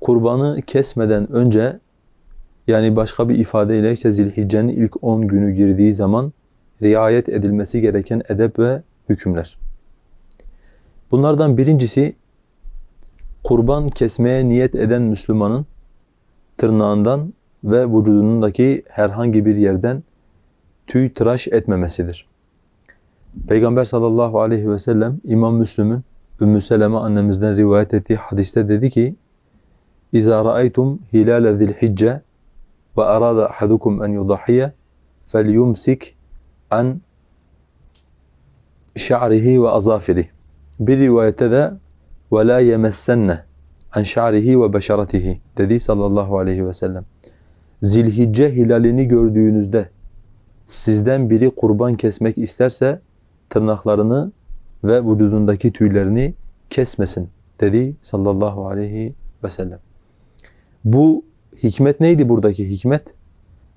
kurbanı kesmeden önce yani başka bir ifadeyle işte Zilhicce'nin ilk 10 günü girdiği zaman riayet edilmesi gereken edep ve hükümler. Bunlardan birincisi kurban kesmeye niyet eden Müslümanın tırnağından ve vücudundaki herhangi bir yerden tüy tıraş etmemesidir. Peygamber sallallahu aleyhi ve sellem İmam Müslüm'ün Ümmü Seleme annemizden rivayet ettiği hadiste dedi ki İza ra'aytum hilale zilhicce ve arada ahadukum en yudahhiye felyumsik an şa'rihi ve azafiri. Bir rivayette de ve la yemessenne an şa'rihi ve beşeratihi dedi sallallahu aleyhi ve sellem. Zilhicce hilalini gördüğünüzde sizden biri kurban kesmek isterse tırnaklarını ve vücudundaki tüylerini kesmesin dedi sallallahu aleyhi ve sellem. Bu hikmet neydi buradaki hikmet?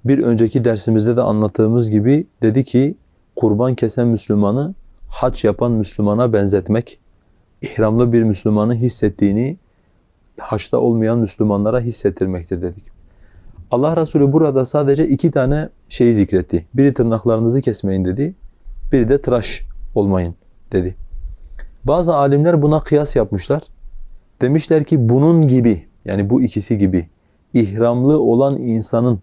Bir önceki dersimizde de anlattığımız gibi dedi ki kurban kesen Müslümanı haç yapan Müslümana benzetmek, ihramlı bir Müslümanın hissettiğini haçta olmayan Müslümanlara hissettirmektir dedik. Allah Resulü burada sadece iki tane şeyi zikretti. Biri tırnaklarınızı kesmeyin dedi, biri de tıraş olmayın dedi. Bazı alimler buna kıyas yapmışlar. Demişler ki bunun gibi yani bu ikisi gibi ihramlı olan insanın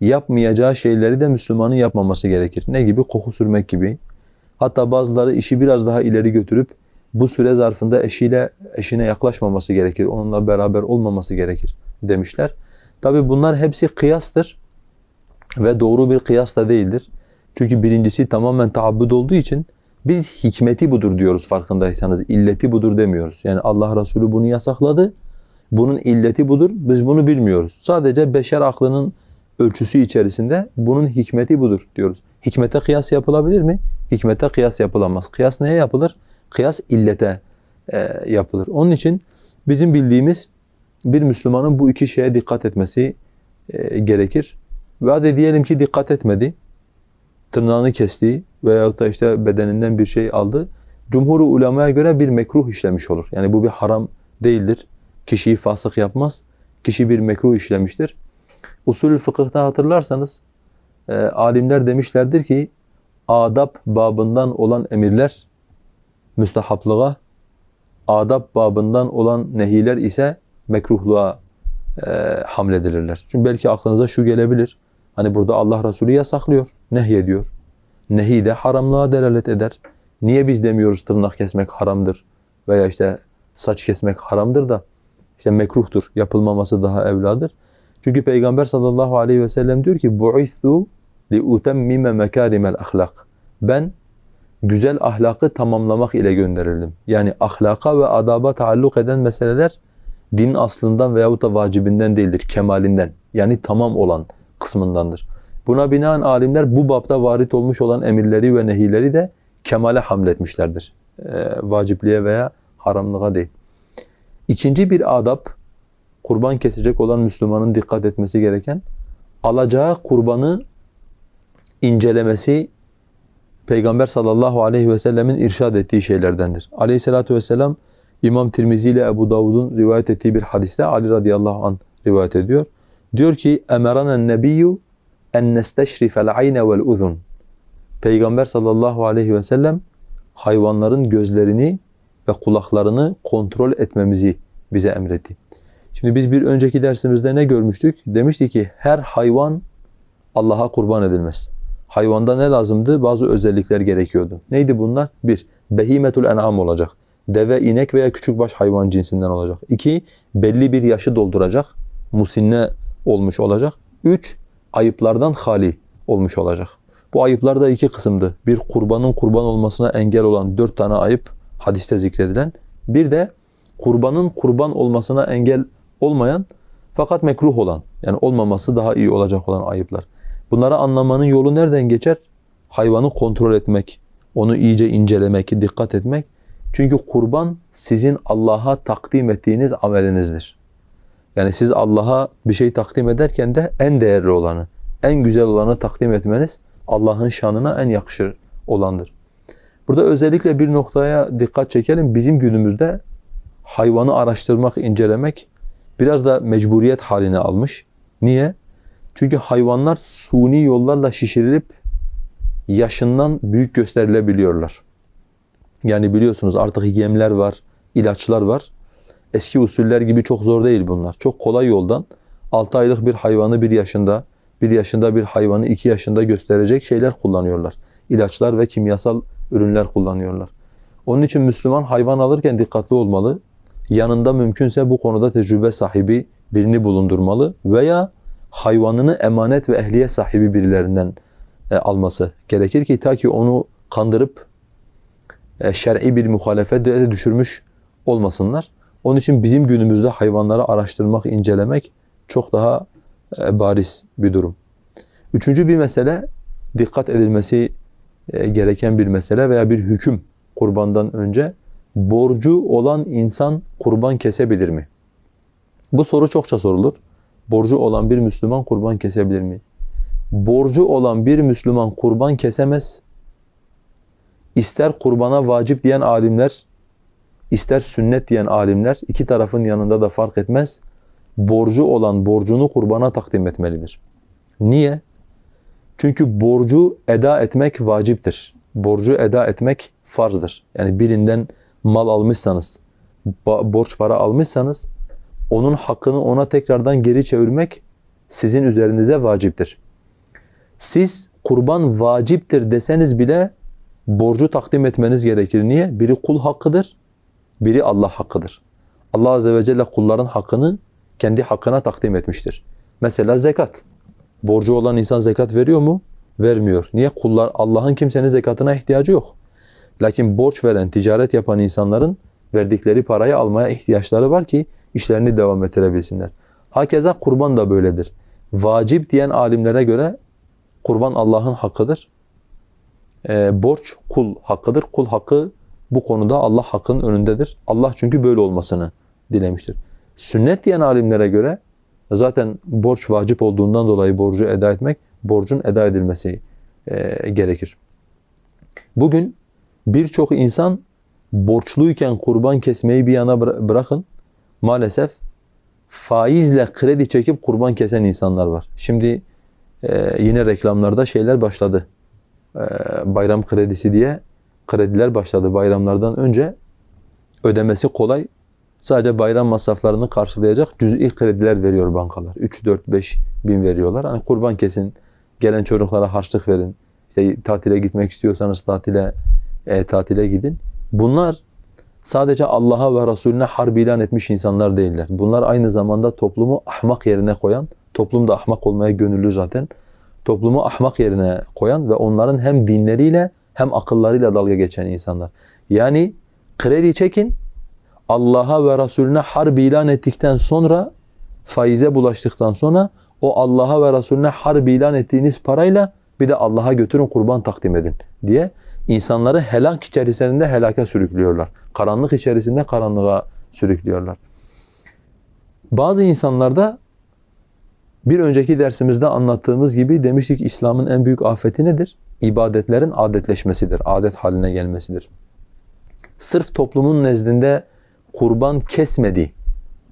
yapmayacağı şeyleri de Müslümanın yapmaması gerekir. Ne gibi? Koku sürmek gibi. Hatta bazıları işi biraz daha ileri götürüp bu süre zarfında eşiyle eşine yaklaşmaması gerekir. Onunla beraber olmaması gerekir demişler. Tabi bunlar hepsi kıyastır ve doğru bir kıyas da değildir. Çünkü birincisi tamamen taabbud olduğu için biz hikmeti budur diyoruz farkındaysanız. illeti budur demiyoruz. Yani Allah Resulü bunu yasakladı. Bunun illeti budur. Biz bunu bilmiyoruz. Sadece beşer aklının ölçüsü içerisinde bunun hikmeti budur diyoruz. Hikmete kıyas yapılabilir mi? Hikmete kıyas yapılamaz. Kıyas neye yapılır? Kıyas illete e, yapılır. Onun için bizim bildiğimiz bir Müslümanın bu iki şeye dikkat etmesi e, gerekir. Ve hadi diyelim ki dikkat etmedi. Tırnağını kesti veyahut da işte bedeninden bir şey aldı. Cumhur-u ulemaya göre bir mekruh işlemiş olur. Yani bu bir haram değildir. Kişiyi fasık yapmaz. Kişi bir mekruh işlemiştir. Usulü fıkıhta hatırlarsanız e, alimler demişlerdir ki adab babından olan emirler müstehaplığa, adab babından olan nehiler ise mekruhluğa e, hamledilirler. Çünkü belki aklınıza şu gelebilir. Hani burada Allah Resulü yasaklıyor, nehyediyor. Nehi de haramlığa delalet eder. Niye biz demiyoruz tırnak kesmek haramdır veya işte saç kesmek haramdır da işte mekruhtur, yapılmaması daha evladır. Çünkü Peygamber sallallahu aleyhi ve sellem diyor ki bu'ithu liutemmime mekarimel ahlak. Ben güzel ahlakı tamamlamak ile gönderildim. Yani ahlaka ve adaba taalluk eden meseleler din aslından veyahut da vacibinden değildir, kemalinden. Yani tamam olan kısmındandır. Buna binaen alimler bu babda varit olmuş olan emirleri ve nehileri de kemale hamletmişlerdir. E, vacipliğe veya haramlığa değil. İkinci bir adab, kurban kesecek olan Müslümanın dikkat etmesi gereken, alacağı kurbanı incelemesi Peygamber sallallahu aleyhi ve sellemin irşad ettiği şeylerdendir. Aleyhissalatu vesselam İmam Tirmizi ile Ebu Davud'un rivayet ettiği bir hadiste Ali radıyallahu an rivayet ediyor. Diyor ki emerana nebiyyu en nesteşrifel ayne vel uzun. Peygamber sallallahu aleyhi ve sellem hayvanların gözlerini ve kulaklarını kontrol etmemizi bize emretti. Şimdi biz bir önceki dersimizde ne görmüştük? Demiştik ki her hayvan Allah'a kurban edilmez. Hayvanda ne lazımdı? Bazı özellikler gerekiyordu. Neydi bunlar? Bir, behimetul en'am olacak. Deve, inek veya küçük baş hayvan cinsinden olacak. İki, belli bir yaşı dolduracak. Musinne olmuş olacak. Üç, ayıplardan hali olmuş olacak. Bu ayıplar da iki kısımdı. Bir, kurbanın kurban olmasına engel olan dört tane ayıp hadiste zikredilen. Bir de kurbanın kurban olmasına engel olmayan fakat mekruh olan yani olmaması daha iyi olacak olan ayıplar. Bunları anlamanın yolu nereden geçer? Hayvanı kontrol etmek, onu iyice incelemek, dikkat etmek. Çünkü kurban sizin Allah'a takdim ettiğiniz amelinizdir. Yani siz Allah'a bir şey takdim ederken de en değerli olanı, en güzel olanı takdim etmeniz Allah'ın şanına en yakışır olandır. Burada özellikle bir noktaya dikkat çekelim. Bizim günümüzde hayvanı araştırmak, incelemek biraz da mecburiyet haline almış. Niye? Çünkü hayvanlar suni yollarla şişirilip yaşından büyük gösterilebiliyorlar. Yani biliyorsunuz artık yemler var, ilaçlar var. Eski usuller gibi çok zor değil bunlar. Çok kolay yoldan 6 aylık bir hayvanı 1 yaşında, 1 yaşında bir hayvanı 2 yaşında gösterecek şeyler kullanıyorlar. İlaçlar ve kimyasal ürünler kullanıyorlar. Onun için Müslüman hayvan alırken dikkatli olmalı. Yanında mümkünse bu konuda tecrübe sahibi birini bulundurmalı veya hayvanını emanet ve ehliyet sahibi birilerinden e, alması gerekir ki ta ki onu kandırıp e, şer'i bir muhalefete düşürmüş olmasınlar. Onun için bizim günümüzde hayvanları araştırmak, incelemek çok daha e, bariz bir durum. Üçüncü bir mesele, dikkat edilmesi e, gereken bir mesele veya bir hüküm kurbandan önce borcu olan insan kurban kesebilir mi? Bu soru çokça sorulur. Borcu olan bir Müslüman kurban kesebilir mi? Borcu olan bir Müslüman kurban kesemez. İster kurbana vacip diyen alimler, ister sünnet diyen alimler iki tarafın yanında da fark etmez. Borcu olan borcunu kurbana takdim etmelidir. Niye? Çünkü borcu eda etmek vaciptir. Borcu eda etmek farzdır. Yani birinden mal almışsanız, borç para almışsanız onun hakkını ona tekrardan geri çevirmek sizin üzerinize vaciptir. Siz kurban vaciptir deseniz bile borcu takdim etmeniz gerekir. Niye? Biri kul hakkıdır, biri Allah hakkıdır. Allah Azze ve Celle kulların hakkını kendi hakkına takdim etmiştir. Mesela zekat. Borcu olan insan zekat veriyor mu? Vermiyor. Niye? Kullar Allah'ın kimsenin zekatına ihtiyacı yok. Lakin borç veren, ticaret yapan insanların verdikleri parayı almaya ihtiyaçları var ki işlerini devam ettirebilsinler. Hakeza kurban da böyledir. Vacip diyen alimlere göre kurban Allah'ın hakkıdır. E, borç kul hakkıdır. Kul hakkı bu konuda Allah hakkın önündedir. Allah çünkü böyle olmasını dilemiştir. Sünnet diyen alimlere göre zaten borç vacip olduğundan dolayı borcu eda etmek, borcun eda edilmesi e, gerekir. Bugün birçok insan borçluyken kurban kesmeyi bir yana bırakın. Maalesef faizle kredi çekip kurban kesen insanlar var. Şimdi e, yine reklamlarda şeyler başladı. E, bayram kredisi diye krediler başladı bayramlardan önce. Ödemesi kolay. Sadece bayram masraflarını karşılayacak cüz'i krediler veriyor bankalar. 3, 4, 5 bin veriyorlar. Hani kurban kesin, gelen çocuklara harçlık verin. İşte tatile gitmek istiyorsanız tatile e, tatile gidin. Bunlar sadece Allah'a ve Resulüne harbi ilan etmiş insanlar değiller. Bunlar aynı zamanda toplumu ahmak yerine koyan, toplum da ahmak olmaya gönüllü zaten. Toplumu ahmak yerine koyan ve onların hem dinleriyle hem akıllarıyla dalga geçen insanlar. Yani kredi çekin, Allah'a ve Resulüne harbi ilan ettikten sonra, faize bulaştıktan sonra o Allah'a ve Resulüne harbi ilan ettiğiniz parayla bir de Allah'a götürün kurban takdim edin diye insanları helak içerisinde helaka sürüklüyorlar. Karanlık içerisinde karanlığa sürüklüyorlar. Bazı insanlarda bir önceki dersimizde anlattığımız gibi demiştik İslam'ın en büyük afeti nedir? İbadetlerin adetleşmesidir, adet haline gelmesidir. Sırf toplumun nezdinde kurban kesmedi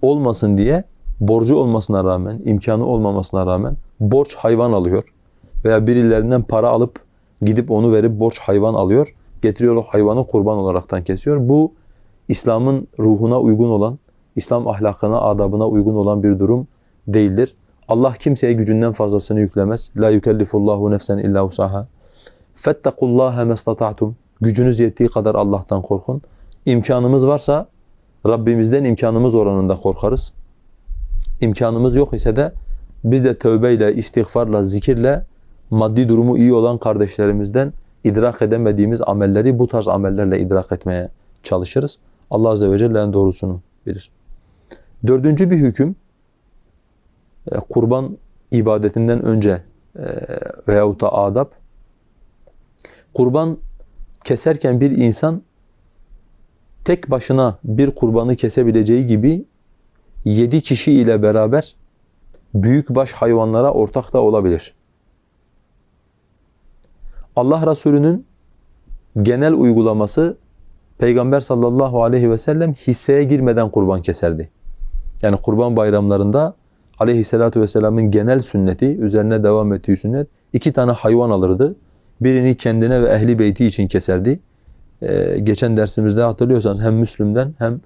olmasın diye borcu olmasına rağmen, imkanı olmamasına rağmen borç hayvan alıyor veya birilerinden para alıp gidip onu verip borç hayvan alıyor, getiriyor o hayvanı kurban olaraktan kesiyor. Bu İslam'ın ruhuna uygun olan, İslam ahlakına, adabına uygun olan bir durum değildir. Allah kimseye gücünden fazlasını yüklemez. La yukellifullahu nefsen illa usaha. Fettakullaha mestata'tum. Gücünüz yettiği kadar Allah'tan korkun. İmkanımız varsa Rabbimizden imkanımız oranında korkarız. İmkanımız yok ise de biz de tövbeyle, istiğfarla, zikirle maddi durumu iyi olan kardeşlerimizden idrak edemediğimiz amelleri bu tarz amellerle idrak etmeye çalışırız. Allah Azze ve Celle en doğrusunu bilir. Dördüncü bir hüküm, e, kurban ibadetinden önce e, veyahut da adab, kurban keserken bir insan tek başına bir kurbanı kesebileceği gibi yedi kişi ile beraber büyükbaş hayvanlara ortak da olabilir. Allah Resulü'nün genel uygulaması Peygamber sallallahu aleyhi ve sellem hisseye girmeden kurban keserdi. Yani kurban bayramlarında aleyhissalatu vesselamın genel sünneti, üzerine devam ettiği sünnet, iki tane hayvan alırdı. Birini kendine ve ehli beyti için keserdi. Ee, geçen dersimizde hatırlıyorsanız hem Müslüm'den hem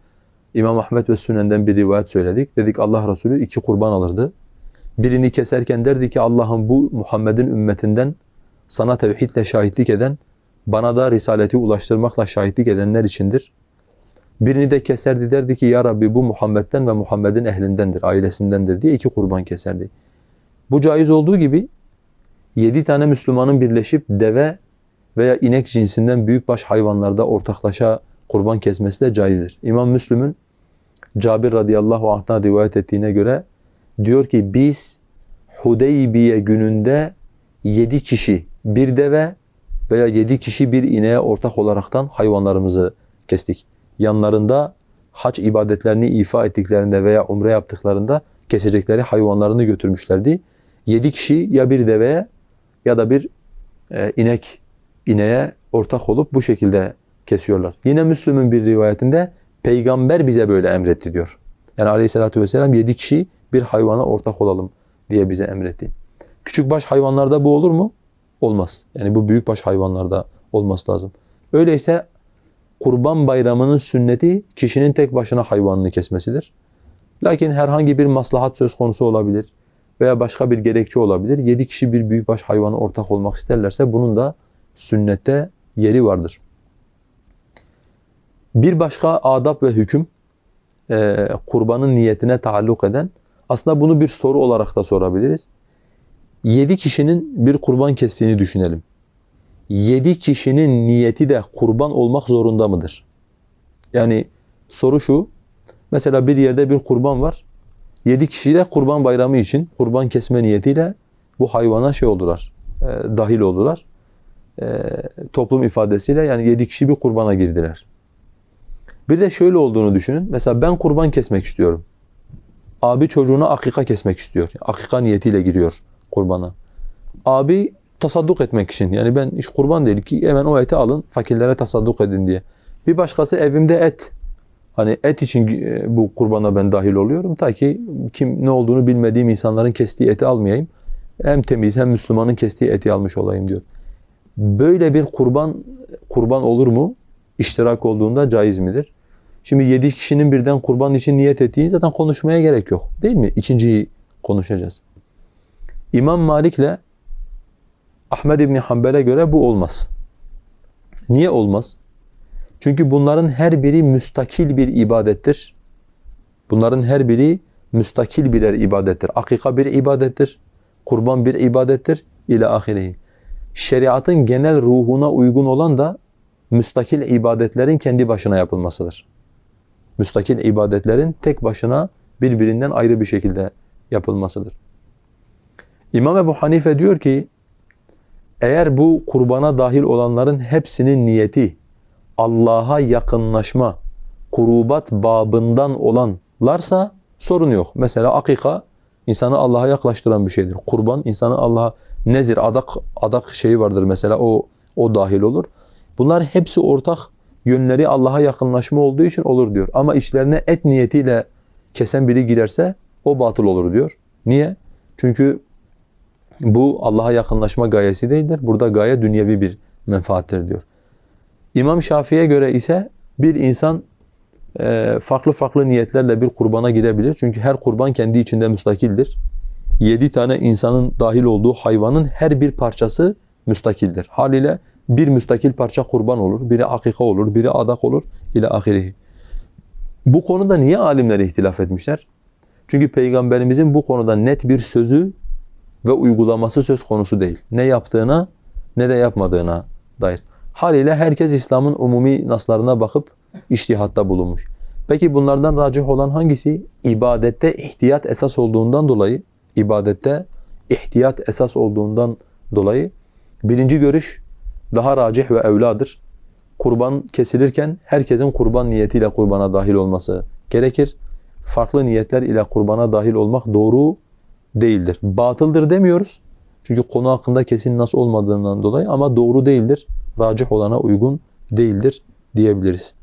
İmam Ahmet ve Sünen'den bir rivayet söyledik. Dedik Allah Resulü iki kurban alırdı. Birini keserken derdi ki Allah'ım bu Muhammed'in ümmetinden sana tevhidle şahitlik eden, bana da risaleti ulaştırmakla şahitlik edenler içindir. Birini de keserdi derdi ki ya Rabbi bu Muhammed'den ve Muhammed'in ehlindendir, ailesindendir diye iki kurban keserdi. Bu caiz olduğu gibi yedi tane Müslümanın birleşip deve veya inek cinsinden büyükbaş hayvanlarda ortaklaşa kurban kesmesi de caizdir. İmam Müslüm'ün Cabir radıyallahu anh'tan rivayet ettiğine göre diyor ki biz Hudeybiye gününde yedi kişi bir deve veya yedi kişi bir ineğe ortak olaraktan hayvanlarımızı kestik. Yanlarında hac ibadetlerini ifa ettiklerinde veya umre yaptıklarında kesecekleri hayvanlarını götürmüşlerdi. Yedi kişi ya bir deveye ya da bir e, inek ineğe ortak olup bu şekilde kesiyorlar. Yine Müslüm'ün bir rivayetinde peygamber bize böyle emretti diyor. Yani aleyhissalatü vesselam yedi kişi bir hayvana ortak olalım diye bize emretti. Küçükbaş hayvanlarda bu olur mu? Olmaz. Yani bu büyükbaş hayvanlarda olması lazım. Öyleyse kurban bayramının sünneti kişinin tek başına hayvanını kesmesidir. Lakin herhangi bir maslahat söz konusu olabilir veya başka bir gerekçe olabilir. Yedi kişi bir büyükbaş hayvana ortak olmak isterlerse bunun da sünnette yeri vardır. Bir başka adab ve hüküm e, kurbanın niyetine taalluk eden aslında bunu bir soru olarak da sorabiliriz. Yedi kişinin bir kurban kestiğini düşünelim. Yedi kişinin niyeti de kurban olmak zorunda mıdır? Yani soru şu, mesela bir yerde bir kurban var. Yedi kişi de kurban bayramı için kurban kesme niyetiyle bu hayvana şey oldular, e, dahil oldular. E, toplum ifadesiyle yani yedi kişi bir kurbana girdiler. Bir de şöyle olduğunu düşünün. Mesela ben kurban kesmek istiyorum. Abi çocuğuna akika kesmek istiyor. Akika niyetiyle giriyor kurbana. Abi tasadduk etmek için. Yani ben iş kurban değil ki hemen o eti alın fakirlere tasadduk edin diye. Bir başkası evimde et. Hani et için e, bu kurbana ben dahil oluyorum. Ta ki kim ne olduğunu bilmediğim insanların kestiği eti almayayım. Hem temiz hem Müslümanın kestiği eti almış olayım diyor. Böyle bir kurban kurban olur mu? İştirak olduğunda caiz midir? Şimdi yedi kişinin birden kurban için niyet ettiği zaten konuşmaya gerek yok. Değil mi? İkinciyi konuşacağız. İmam Malik'le Ahmed İbni Hanbel'e göre bu olmaz. Niye olmaz? Çünkü bunların her biri müstakil bir ibadettir. Bunların her biri müstakil birer ibadettir. Akika bir ibadettir. Kurban bir ibadettir. İlâ ahirehi. Şeriatın genel ruhuna uygun olan da müstakil ibadetlerin kendi başına yapılmasıdır. Müstakil ibadetlerin tek başına birbirinden ayrı bir şekilde yapılmasıdır. İmam Ebu Hanife diyor ki, eğer bu kurbana dahil olanların hepsinin niyeti Allah'a yakınlaşma, kurubat babından olanlarsa sorun yok. Mesela akika insanı Allah'a yaklaştıran bir şeydir. Kurban insanı Allah'a nezir, adak adak şeyi vardır mesela o o dahil olur. Bunlar hepsi ortak yönleri Allah'a yakınlaşma olduğu için olur diyor. Ama içlerine et niyetiyle kesen biri girerse o batıl olur diyor. Niye? Çünkü bu Allah'a yakınlaşma gayesi değildir. Burada gaye dünyevi bir menfaattir diyor. İmam Şafii'ye göre ise bir insan e, farklı farklı niyetlerle bir kurbana girebilir. Çünkü her kurban kendi içinde müstakildir. Yedi tane insanın dahil olduğu hayvanın her bir parçası müstakildir. Haliyle bir müstakil parça kurban olur, biri akika olur, biri adak olur ile ahirihi. Bu konuda niye alimler ihtilaf etmişler? Çünkü Peygamberimizin bu konuda net bir sözü ve uygulaması söz konusu değil. Ne yaptığına ne de yapmadığına dair. Haliyle herkes İslam'ın umumi naslarına bakıp iştihatta bulunmuş. Peki bunlardan racih olan hangisi? İbadette ihtiyat esas olduğundan dolayı, ibadette ihtiyat esas olduğundan dolayı birinci görüş daha racih ve evladır. Kurban kesilirken herkesin kurban niyetiyle kurbana dahil olması gerekir. Farklı niyetler ile kurbana dahil olmak doğru değildir. Batıldır demiyoruz. Çünkü konu hakkında kesin nasıl olmadığından dolayı ama doğru değildir. Racih olana uygun değildir diyebiliriz.